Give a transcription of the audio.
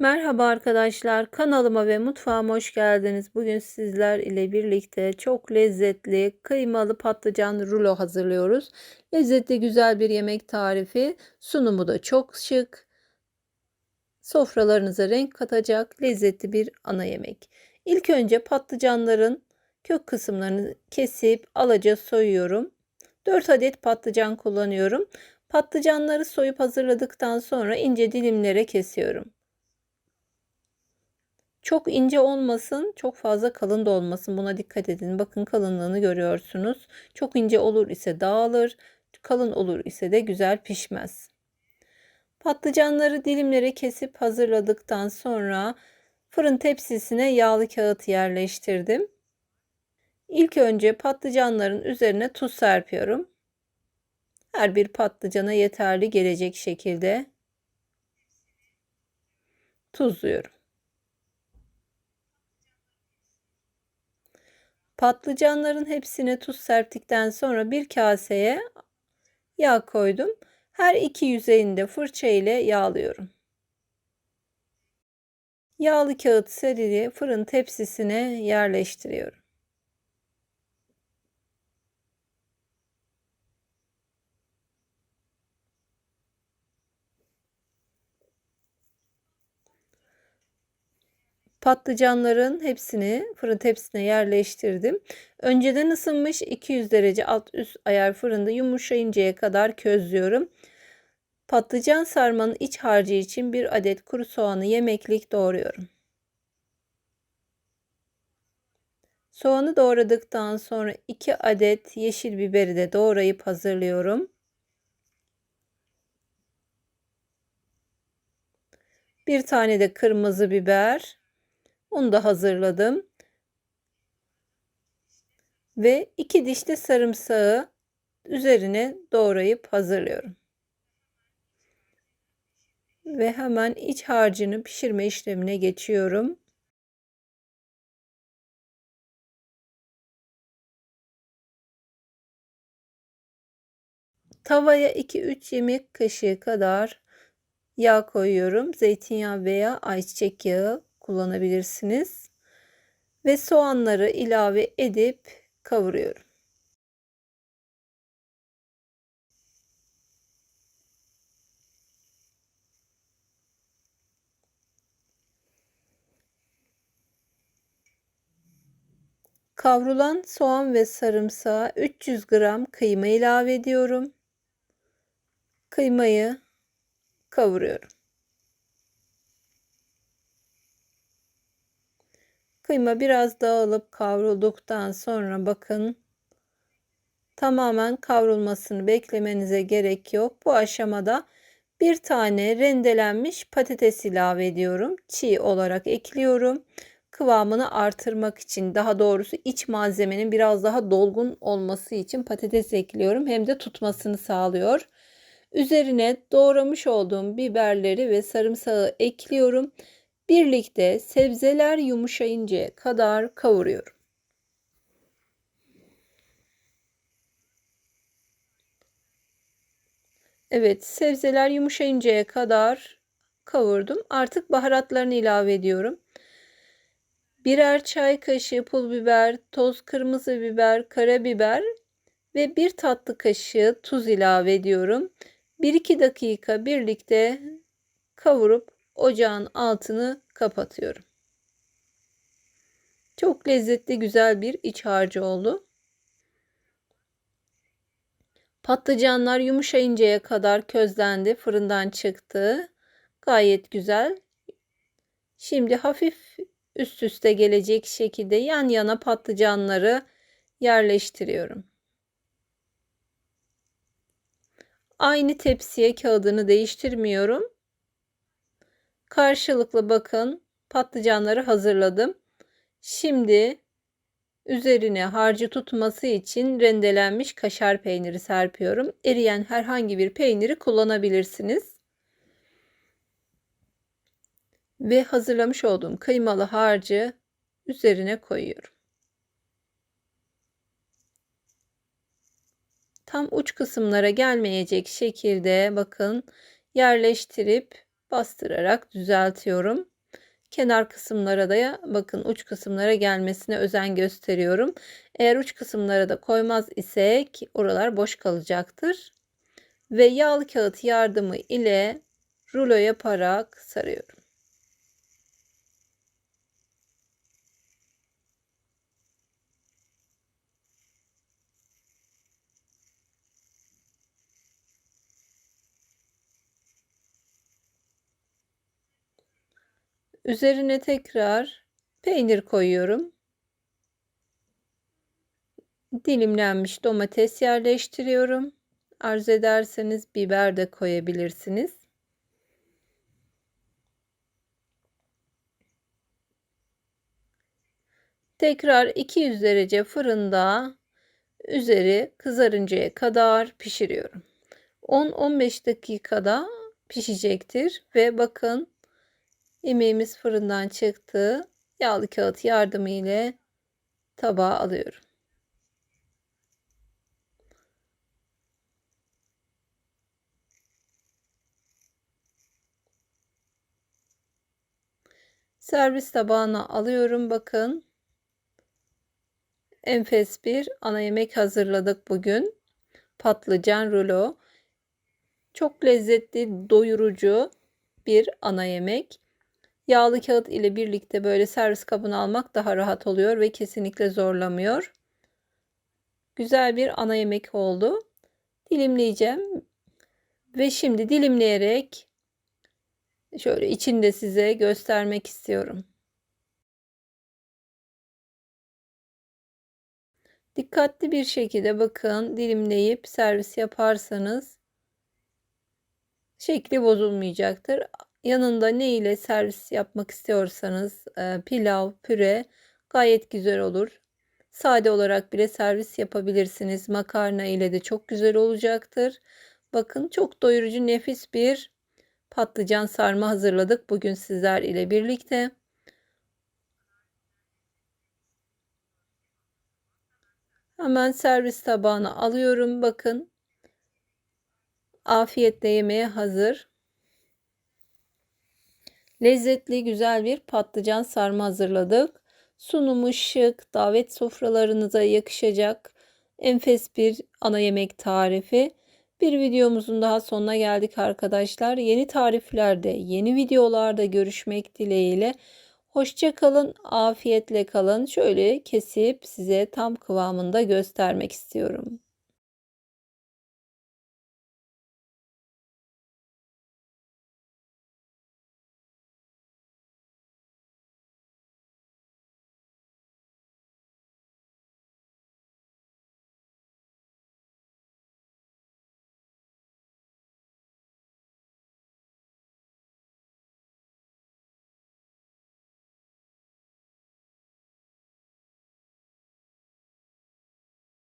Merhaba arkadaşlar, kanalıma ve mutfağıma hoş geldiniz. Bugün sizler ile birlikte çok lezzetli kıymalı patlıcan rulo hazırlıyoruz. Lezzetli güzel bir yemek tarifi. Sunumu da çok şık. Sofralarınıza renk katacak lezzetli bir ana yemek. İlk önce patlıcanların kök kısımlarını kesip alaca soyuyorum. 4 adet patlıcan kullanıyorum. Patlıcanları soyup hazırladıktan sonra ince dilimlere kesiyorum. Çok ince olmasın, çok fazla kalın da olmasın. Buna dikkat edin. Bakın kalınlığını görüyorsunuz. Çok ince olur ise dağılır, kalın olur ise de güzel pişmez. Patlıcanları dilimlere kesip hazırladıktan sonra fırın tepsisine yağlı kağıt yerleştirdim. İlk önce patlıcanların üzerine tuz serpiyorum. Her bir patlıcana yeterli gelecek şekilde tuzluyorum. Patlıcanların hepsine tuz serptikten sonra bir kaseye yağ koydum. Her iki yüzeyinde fırça ile yağlıyorum. Yağlı kağıt serili fırın tepsisine yerleştiriyorum. Patlıcanların hepsini fırın tepsisine yerleştirdim. Önceden ısınmış 200 derece alt üst ayar fırında yumuşayıncaya kadar közlüyorum. Patlıcan sarmanın iç harcı için bir adet kuru soğanı yemeklik doğruyorum. Soğanı doğradıktan sonra 2 adet yeşil biberi de doğrayıp hazırlıyorum. Bir tane de kırmızı biber. Onu da hazırladım. Ve iki diş de sarımsağı üzerine doğrayıp hazırlıyorum. Ve hemen iç harcını pişirme işlemine geçiyorum. Tavaya 2-3 yemek kaşığı kadar yağ koyuyorum. Zeytinyağı veya ayçiçek yağı kullanabilirsiniz. Ve soğanları ilave edip kavuruyorum. Kavrulan soğan ve sarımsağa 300 gram kıyma ilave ediyorum. Kıymayı kavuruyorum. Kıyma biraz dağılıp kavrulduktan sonra bakın tamamen kavrulmasını beklemenize gerek yok. Bu aşamada bir tane rendelenmiş patates ilave ediyorum. Çiğ olarak ekliyorum. Kıvamını artırmak için daha doğrusu iç malzemenin biraz daha dolgun olması için patates ekliyorum. Hem de tutmasını sağlıyor. Üzerine doğramış olduğum biberleri ve sarımsağı ekliyorum. Birlikte sebzeler yumuşayıncaya kadar kavuruyorum. Evet, sebzeler yumuşayıncaya kadar kavurdum. Artık baharatlarını ilave ediyorum. Birer çay kaşığı pul biber, toz kırmızı biber, karabiber ve bir tatlı kaşığı tuz ilave ediyorum. 1-2 dakika birlikte kavurup ocağın altını kapatıyorum. Çok lezzetli güzel bir iç harcı oldu. Patlıcanlar yumuşayıncaya kadar közlendi, fırından çıktı. Gayet güzel. Şimdi hafif üst üste gelecek şekilde yan yana patlıcanları yerleştiriyorum. Aynı tepsiye kağıdını değiştirmiyorum. Karşılıklı bakın patlıcanları hazırladım. Şimdi üzerine harcı tutması için rendelenmiş kaşar peyniri serpiyorum. Eriyen herhangi bir peyniri kullanabilirsiniz. Ve hazırlamış olduğum kıymalı harcı üzerine koyuyorum. Tam uç kısımlara gelmeyecek şekilde bakın yerleştirip bastırarak düzeltiyorum. Kenar kısımlara da ya bakın uç kısımlara gelmesine özen gösteriyorum. Eğer uç kısımlara da koymaz isek oralar boş kalacaktır. Ve yağlı kağıt yardımı ile rulo yaparak sarıyorum. Üzerine tekrar peynir koyuyorum. Dilimlenmiş domates yerleştiriyorum. Arzu ederseniz biber de koyabilirsiniz. Tekrar 200 derece fırında üzeri kızarıncaya kadar pişiriyorum. 10-15 dakikada pişecektir ve bakın yemeğimiz fırından çıktı. Yağlı kağıt yardımı ile tabağa alıyorum. Servis tabağına alıyorum bakın. Enfes bir ana yemek hazırladık bugün. Patlıcan rulo. Çok lezzetli, doyurucu bir ana yemek. Yağlı kağıt ile birlikte böyle servis kabına almak daha rahat oluyor ve kesinlikle zorlamıyor. Güzel bir ana yemek oldu. Dilimleyeceğim. Ve şimdi dilimleyerek şöyle içinde size göstermek istiyorum. Dikkatli bir şekilde bakın dilimleyip servis yaparsanız şekli bozulmayacaktır. Yanında ne ile servis yapmak istiyorsanız e, pilav, püre gayet güzel olur. Sade olarak bile servis yapabilirsiniz. Makarna ile de çok güzel olacaktır. Bakın çok doyurucu nefis bir patlıcan sarma hazırladık bugün sizler ile birlikte. Hemen servis tabağına alıyorum. Bakın. Afiyetle yemeğe hazır. Lezzetli güzel bir patlıcan sarma hazırladık. Sunumu şık, davet sofralarınıza yakışacak enfes bir ana yemek tarifi. Bir videomuzun daha sonuna geldik arkadaşlar. Yeni tariflerde, yeni videolarda görüşmek dileğiyle. Hoşça kalın, afiyetle kalın. Şöyle kesip size tam kıvamında göstermek istiyorum.